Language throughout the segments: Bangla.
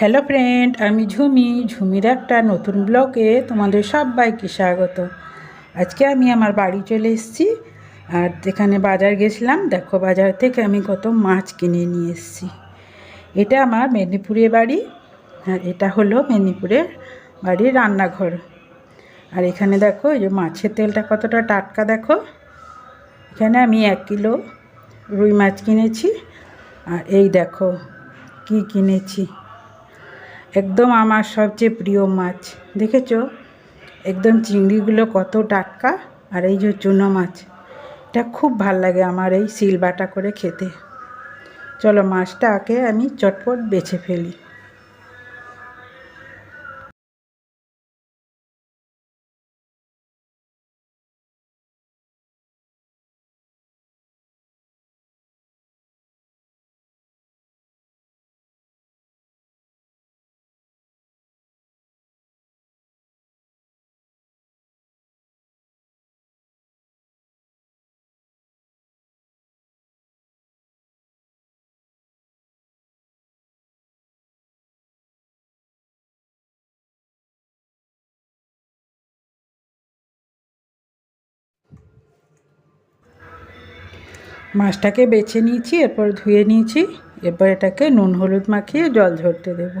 হ্যালো ফ্রেন্ড আমি ঝুমি, ঝুমির একটা নতুন ব্লগে তোমাদের সবাইকে স্বাগত। আজকে আমি আমার বাড়ি চলে এসেছি, আর এখানে বাজার গেছিলাম, দেখো বাজার থেকে আমি কত মাছ কিনে নিয়ে এসেছি। এটা আমার মেদিনীপুরের বাড়ি, আর এটা হলো মেদিনীপুরের বাড়ির রান্নাঘর। আর এখানে দেখো, এই যে মাছের তেলটা কতটা টাটকা, দেখো। এখানে আমি এক কিলো রুই মাছ কিনেছি, আর এই দেখো, কি কিনেছি। একদম আমার সবচেয়ে প্রিয় মাছ। দেখেছ? একদম চিংড়িগুলো কত টাটকা আর এই যে চুনো মাছ। এটা খুব ভালো লাগে আমার এই সিলবাটা করে খেতে। চলো মাছটাকে আমি চটপট বেছে ফেলি। মাছটাকে বেছে নিয়েছি এরপর ধুয়ে নিয়েছি এরপর এটাকে নুন হলুদ মাখিয়ে জল ঝরতে দেবো।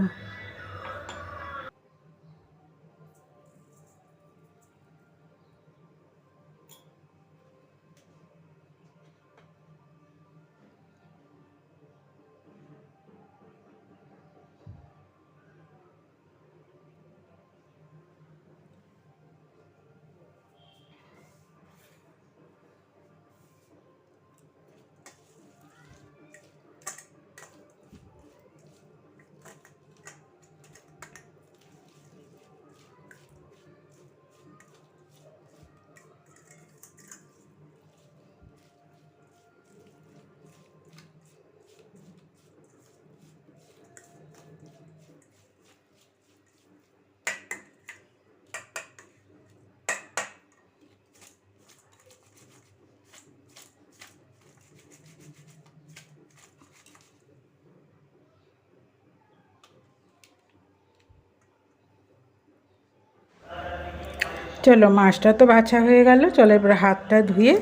চলো, মাছটা তো বাছা হয়ে গেল। চলো এবার হাতটা ধুয়ে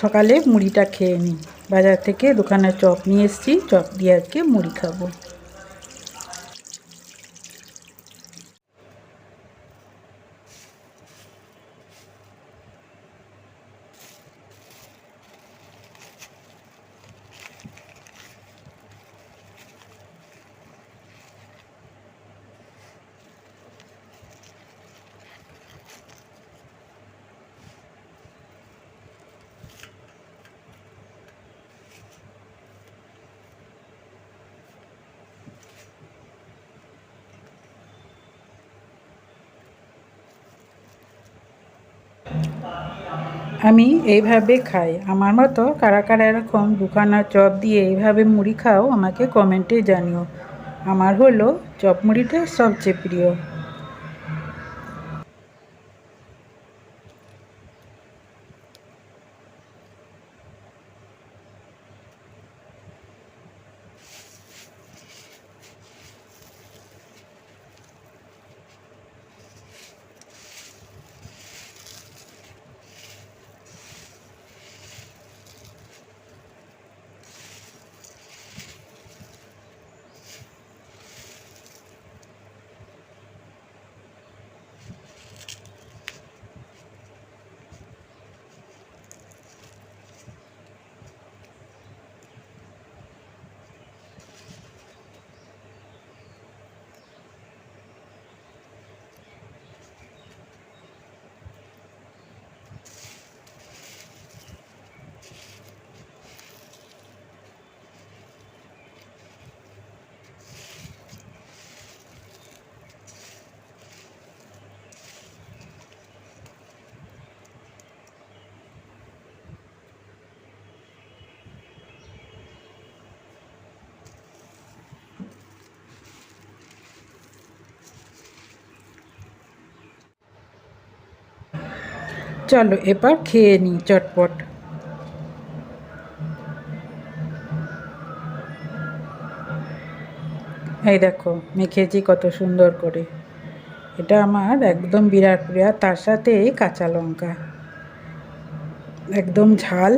সকালে মুড়িটা খেয়ে নিই। বাজার থেকে দোকানে চপ নিয়ে এসেছি। চপ দিয়ে আজকে মুড়ি খাব। আমি এইভাবে খাই। আমার মতো কারা কারা এরকম দুখানা চপ দিয়ে এইভাবে মুড়ি খাও, আমাকে কমেন্টে জানিও। আমার হলো চপ মুড়িটা সবচেয়ে প্রিয়। চলো এবার খেয়ে নিই চটপট। এই দেখো মেখেছি কত সুন্দর করে। এটা আমার একদম বিরাট প্রিয় তার সাথে কাঁচা লঙ্কা। একদম ঝাল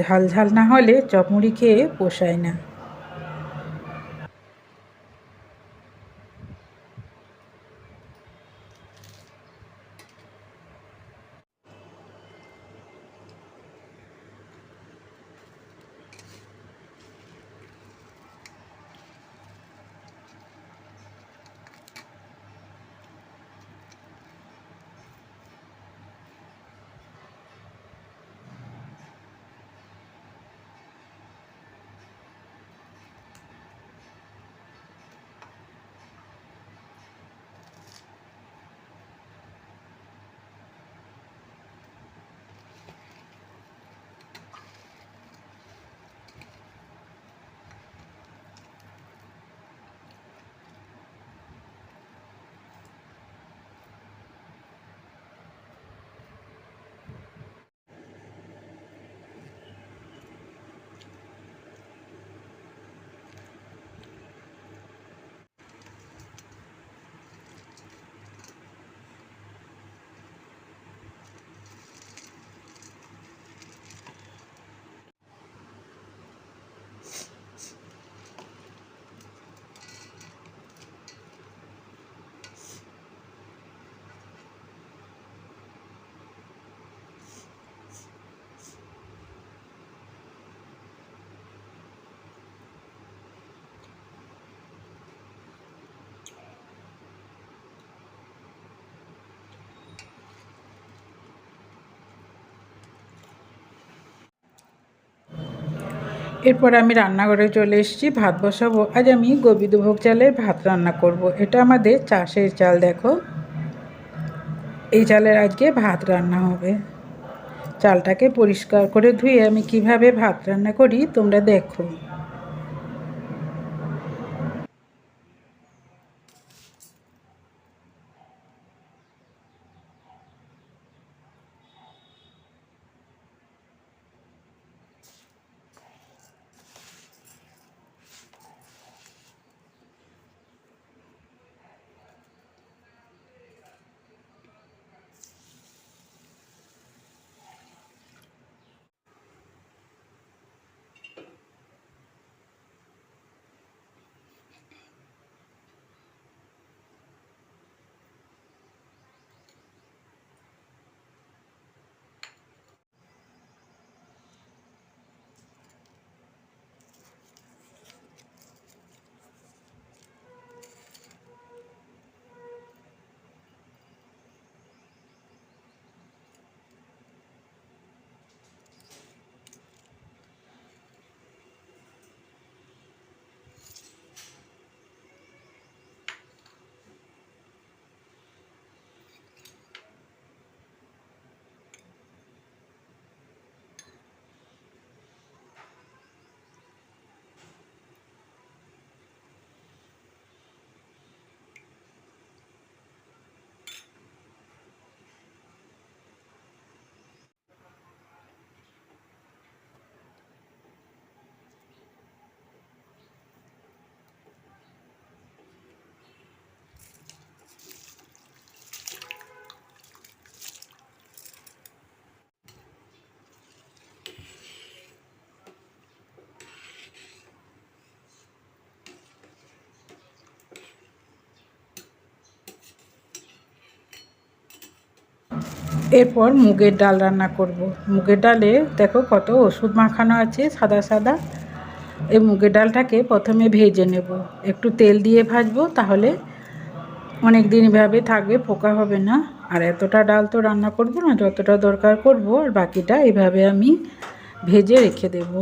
ঝাল ঝাল না হলে চপমুড়ি খেয়ে পোষায় না। এরপর আমি রান্নাঘরে চলে এসেছি, ভাত বসাবো। আজ আমি গোবিন্দভোগ চালের ভাত রান্না করব। এটা আমাদের চাষের চাল, দেখো। এই চালের আজকে ভাত রান্না হবে। চালটাকে পরিষ্কার করে ধুয়ে আমি কীভাবে ভাত রান্না করি তোমরা দেখো। এরপর মুগের ডাল রান্না করব। মুগের ডালে দেখো কত ওষুধ মাখানো আছে, সাদা সাদা। এই মুগের ডালটাকে প্রথমে ভেজে নেব। একটু তেল দিয়ে ভাজবো, তাহলে অনেক দিন এভাবে থাকবে, পোকা হবে না। আর এতটা ডাল তো রান্না করব না, যতটা দরকার করব, আর বাকিটা এভাবে আমি ভেজে রেখে দেবো।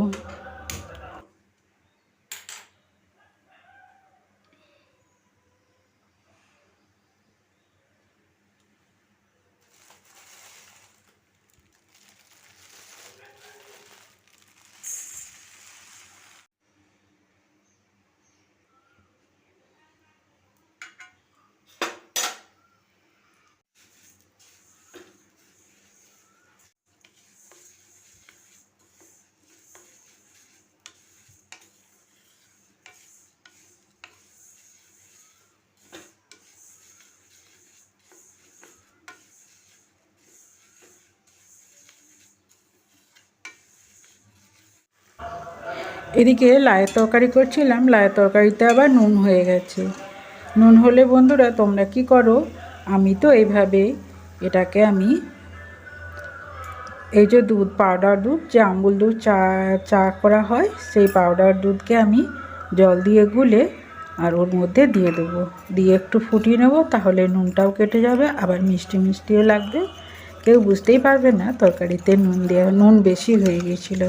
এদিকে লায়ের তরকারি করছিলাম, লায়ের তরকারিতে আবার নুন হয়ে গেছে। নুন হলে বন্ধুরা তোমরা কি করো? আমি তো এইভাবে এটাকে আমি এই যে দুধ, পাউডার দুধ, যে আমুল দুধ চা চা করা হয়, সেই পাউডার দুধকে আমি জল দিয়ে গুলে আর ওর মধ্যে দিয়ে দেবো। দিয়ে একটু ফুটিয়ে নেব, তাহলে নুনটাও কেটে যাবে, আবার মিষ্টি মিষ্টিও লাগবে। কেউ বুঝতেই পারবে না তরকারিতে নুন দেওয়া, নুন বেশি হয়ে গিয়েছিল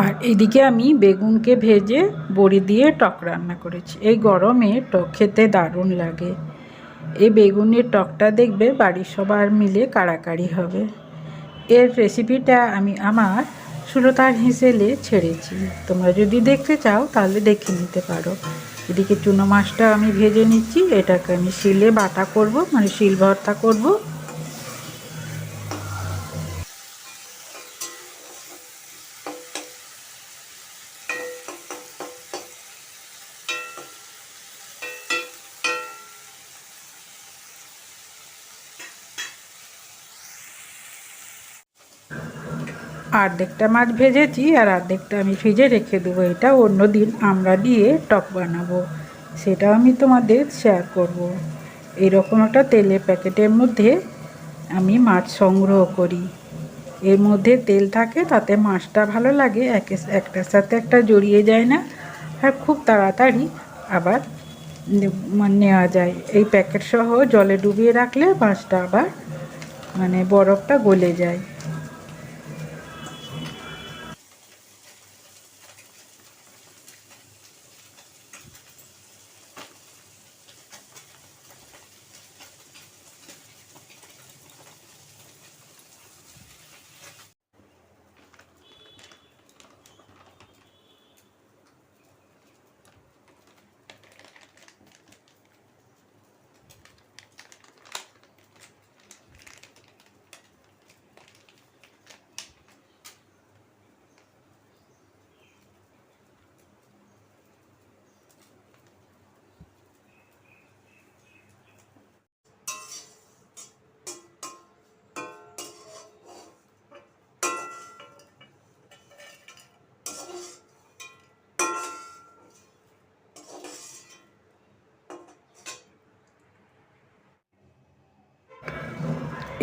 আর এদিকে আমি বেগুনকে ভেজে বড়ি দিয়ে টক রান্না করেছি। এই গরমে টক খেতে দারুণ লাগে। এই বেগুনের টকটা দেখবে বাড়ির সবার মিলে কাড়াকাড়ি হবে। এর রেসিপিটা আমি আমার সুলতার হিসেলে ছেড়েছি। তোমরা যদি দেখতে চাও, তাহলে দেখে নিতে পারো। এদিকে চুনো মাছটা আমি ভেজে নিচ্ছি। এটাকে আমি শিলে বাটা করব মানে শিল ভর্তা করব। অর্ধেকটা মাছ ভেজেছি আর অর্ধেকটা আমি ফ্রিজে রেখে দেবো। এটা অন্য দিন আমরা দিয়ে টক বানাবো। সেটাও আমি তোমাদের শেয়ার করব। এরকম একটা তেলের প্যাকেটের মধ্যে আমি মাছ সংগ্রহ করি। এর মধ্যে তেল থাকে, তাতে মাছটা ভালো লাগে, একে একটার সাথে একটা জড়িয়ে যায় না আর খুব তাড়াতাড়ি আবার নেওয়া যায়। এই প্যাকেট সহ জলে ডুবিয়ে রাখলে মাছটা আবার মানে বরফটা গলে যায়।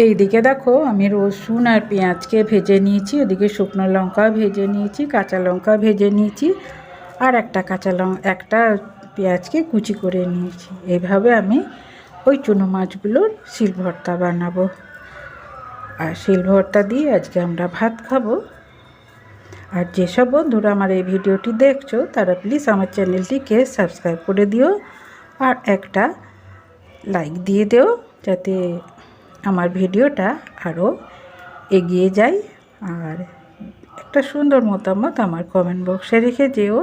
এই দিকে দেখো আমি রসুন আর পেঁয়াজকে ভেজে নিয়েছি, ওদিকে শুকনো লঙ্কা ভেজে নিয়েছি, কাঁচা লঙ্কা ভেজে নিয়েছি, আর একটা কাঁচা লঙ্কা একটা পেঁয়াজকে কুচি করে নিয়েছি। এইভাবে আমি ওই চুনো মাছগুলোর শিল ভর্তা বানাবো। আর শিল ভর্তা দিয়ে আজকে আমরা ভাত খাব। আর যেসব বন্ধুরা আমার এই ভিডিওটি দেখছ, তারা প্লিজ আমার চ্যানেলটিকে সাবস্ক্রাইব করে দিও, আর একটা লাইক দিয়ে দিও, যাতে ভিডিওটা আরও এগিয়ে যায় আর একটা সুন্দর মতামত আমার কমেন্ট বক্সে রেখে যেও।